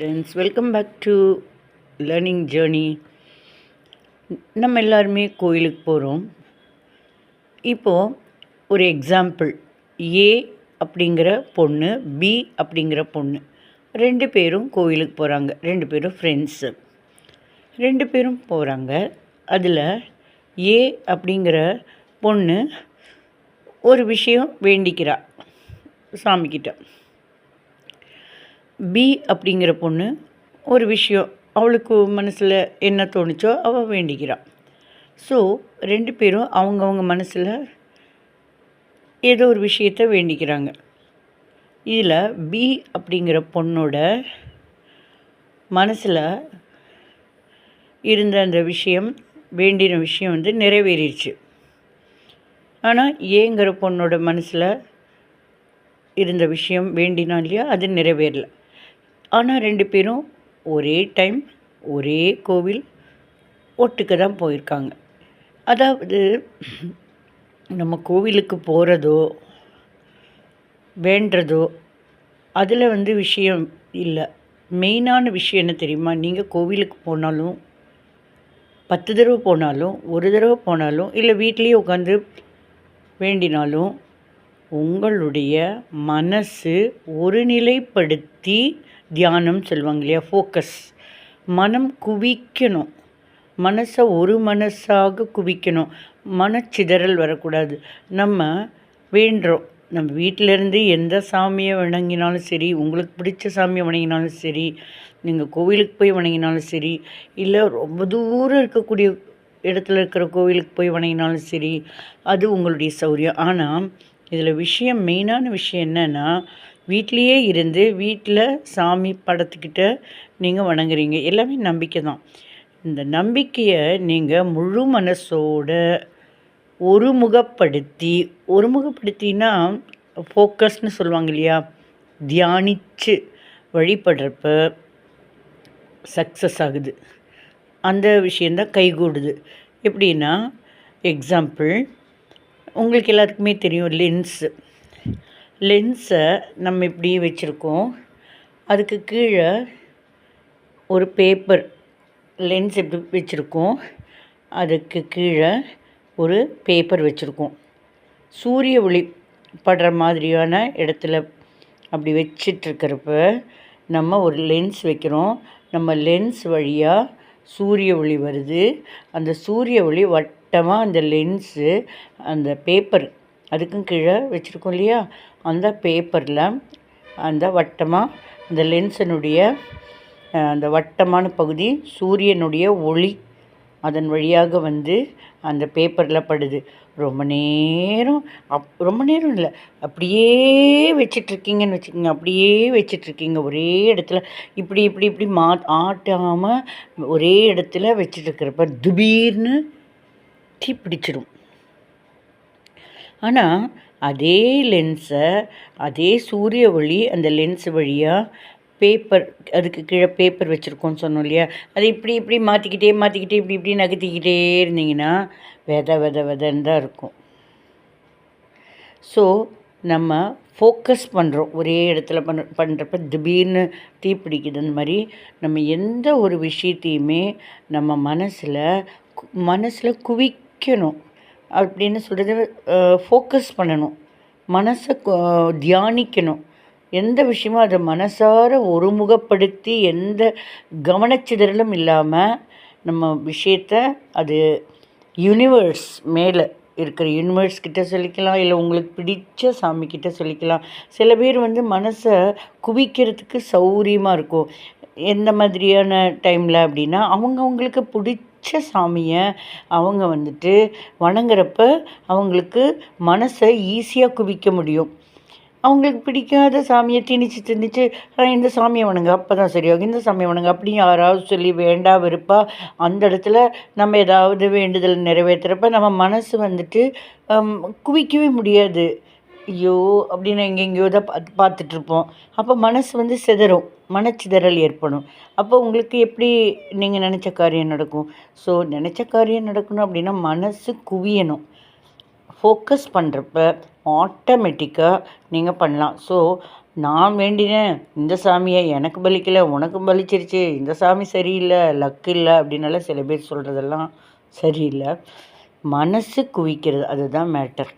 Friends welcome back to learning journey நம்ம எல்லாருமே கோயிலுக்கு போகிறோம் இப்போது ஒரு எக்ஸாம்பிள் ஏ அப்படிங்கிற பொண்ணு பி அப்படிங்கிற பொண்ணு. ரெண்டு பேரும் கோயிலுக்கு போகிறாங்க ரெண்டு பேரும் ஃப்ரெண்ட்ஸு ரெண்டு பேரும் போகிறாங்க அதில் ஏ அப்படிங்கிற பொண்ணு ஒரு விஷயம் வேண்டிக்கிறா. சாமிக்கிட்ட. பி அப்படிங்கிற பொண்ணு ஒரு விஷயம் அவளுக்கு மனசில் என்ன தோணுச்சோ அவள் வேண்டிக்கிறாள் ஸோ ரெண்டு பேரும் அவங்கவுங்க மனசில் ஏதோ ஒரு விஷயத்த வேண்டிக்கிறாங்க. இதில் பி அப்படிங்கிற பொண்ணோட மனசில் இருந்த அந்த விஷயம் வேண்டின விஷயம் வந்து நிறைவேறிடுச்சு. ஆனால் ஏங்கிற பொண்ணோட மனசில் இருந்த விஷயம் வேண்டினா இல்லையா அது நிறைவேறலை. ஆனால் ரெண்டு பேரும் ஒரே டைம் ஒரே கோவில் ஒட்டுக்க தான் போயிருக்காங்க. அதாவது நம்ம கோவிலுக்கு போகிறதோ வேண்டுறதோ அதில் வந்து விஷயம் இல்லை. மெயினான விஷயம் என்ன தெரியுமா? நீங்கள் கோவிலுக்கு போனாலும் பத்து தடவை போனாலும் ஒரு தடவை போனாலும் இல்லை வீட்லேயே உட்காந்து வேண்டினாலும் உங்களுடைய மனசு ஒருநிலைப்படுத்தி தியானம் சொல்லுவாங்க இல்லையா? ஃபோக்கஸ் மனம் குவிக்கணும். மனசை ஒரு மனசாக குவிக்கணும். மனச்சிதறல் வரக்கூடாது. நம்ம வேண்டுறோம். நம்ம வீட்டிலேருந்து எந்த சாமியை வணங்கினாலும் சரி உங்களுக்கு பிடிச்ச சாமியை வணங்கினாலும் சரி நீங்கள் கோவிலுக்கு போய் வணங்கினாலும் சரி இல்லை ரொம்ப தூரம் இருக்கக்கூடிய இடத்துல இருக்கிற கோவிலுக்கு போய் வணங்கினாலும் சரி அது உங்களுடைய சௌரியம். ஆனால் இதில் விஷயம் மெயினான விஷயம் என்னென்னா வீட்லேயே இருந்து வீட்டில் சாமி படத்துக்கிட்ட நீங்கள் வணங்குறீங்க. எல்லாமே நம்பிக்கை தான். இந்த நம்பிக்கையை நீங்கள் முழு மனசோட ஒருமுகப்படுத்தி ஒருமுகப்படுத்தினா ஃபோக்கஸ்னு சொல்லுவாங்க இல்லையா? தியானித்து வழிபடுறப்ப சக்ஸஸ் ஆகுது. அந்த விஷயந்தான் கைகூடுது. எப்படின்னா எக்ஸாம்பிள் உங்களுக்கு எல்லாத்துக்குமே தெரியும் லென்ஸு. லென்ஸை நம்ம இப்படி வச்சுருக்கோம். அதுக்கு கீழே ஒரு பேப்பர் லென்ஸ் எப்படி வச்சுருக்கோம். அதுக்கு கீழே ஒரு பேப்பர் வச்சுருக்கோம். சூரிய ஒளி படுற மாதிரியான இடத்துல அப்படி வச்சிட்ருக்கிறப்ப நம்ம ஒரு லென்ஸ் வைக்கிறோம். நம்ம லென்ஸ் வழியாக சூரிய ஒளி வருது. அந்த சூரிய ஒளி வட்டமாக அந்த லென்ஸு அந்த பேப்பர் அதுக்கும் கீழே வச்சுருக்கோம் இல்லையா? அந்த பேப்பரில் அந்த வட்டமாக அந்த லென்ஸினுடைய அந்த வட்டமான பகுதி சூரியனுடைய ஒளி அதன் வழியாக வந்து அந்த பேப்பரில் படுது. ரொம்ப நேரம் அப் ரொம்ப நேரம் இல்லை. அப்படியே வச்சிட்ருக்கீங்கன்னு வச்சுக்கோங்க. அப்படியே வச்சிட்ருக்கீங்க. ஒரே இடத்துல இப்படி இப்படி இப்படி மா ஆட்டாமல் ஒரே இடத்துல வச்சிட்ருக்கிறப்ப திடீர்னு தீ பிடிச்சிடும் ஆனால் அதே லென்ஸை அதே சூரிய ஒளி அந்த லென்ஸ் வழியாக பேப்பர் அதுக்கு கீழே பேப்பர் வச்சுருக்கோன்னு சொன்னோம் இல்லையா? அதை இப்படி இப்படி மாற்றிக்கிட்டே மாற்றிக்கிட்டே இப்படி இப்படி நகர்த்திக்கிட்டே இருந்தீங்கன்னா வித வித விதன்னு தான் இருக்கும். ஸோ நம்ம ஃபோக்கஸ் பண்ணுறோம் ஒரே இடத்துல பண்ண பண்ணுறப்ப திடீர்னு தீ பிடிக்குது அந்த மாதிரி நம்ம எந்த ஒரு விஷயத்தையுமே நம்ம மனசில் மனசில் குவிக்கணும். அப்படின்னு சொல்கிறது ஃபோக்கஸ் பண்ணணும். மனசை தியானிக்கணும். எந்த விஷயமும் அதை மனசார ஒருமுகப்படுத்தி எந்த கவனச்சிதறலும் இல்லாமல் நம்ம விஷயத்த அது யூனிவர்ஸ் மேலே இருக்கிற யூனிவர்ஸ் கிட்ட சொல்லிக்கலாம் இல்லை உங்களுக்கு பிடிச்ச சாமி கிட்ட சொல்லிக்கலாம் சில பேர் வந்து மனசை குவிக்கிறதுக்கு சௌரியமாக இருக்கும். எந்த மாதிரியான டைமில் அப்படின்னா அவங்கவுங்களுக்கு பிடிச்ச சாமியை அவங்க வந்துட்டு வணங்குறப்ப அவங்களுக்கு மனசை ஈஸியாக குவிக்க முடியும். அவங்களுக்கு பிடிக்காத சாமியை திணிச்சு திணிச்சு இந்த சாமியை வணங்க அப்போ தான் சரியாகும் இந்த சாமியை வணங்க அப்படி யாராவது சொல்லி வேண்டா விருப்பா அந்த இடத்துல நம்ம ஏதாவது வேண்டுதல் நிறைவேற்றுறப்ப நம்ம மனசு வந்துட்டு குவிக்கவே முடியாது. ஐயோ அப்படின்னு எங்கெங்கேயோ தான் பார்த்து பார்த்துட்ருப்போம். அப்போ மனசு வந்து சிதறும். மனச்சிதறல் ஏற்படும். அப்போ உங்களுக்கு எப்படி நீங்கள் நினச்ச காரியம் நடக்கும்? ஸோ நினச்ச காரியம் நடக்கணும் அப்படின்னா மனசு குவியணும். ஃபோக்கஸ் பண்ணுறப்ப ஆட்டோமேட்டிக்காக நீங்கள் பண்ணலாம். ஸோ நான் வேண்டினேன். இந்த சாமியை எனக்கு பலிக்கலை உனக்கு பலிச்சிருச்சு. இந்த சாமி சரியில்லை லக்கு இல்லை அப்படின்னால சில பேர் சொல்கிறதெல்லாம் சரியில்லை. மனசு குவிக்கிறது அதுதான் மேட்டர்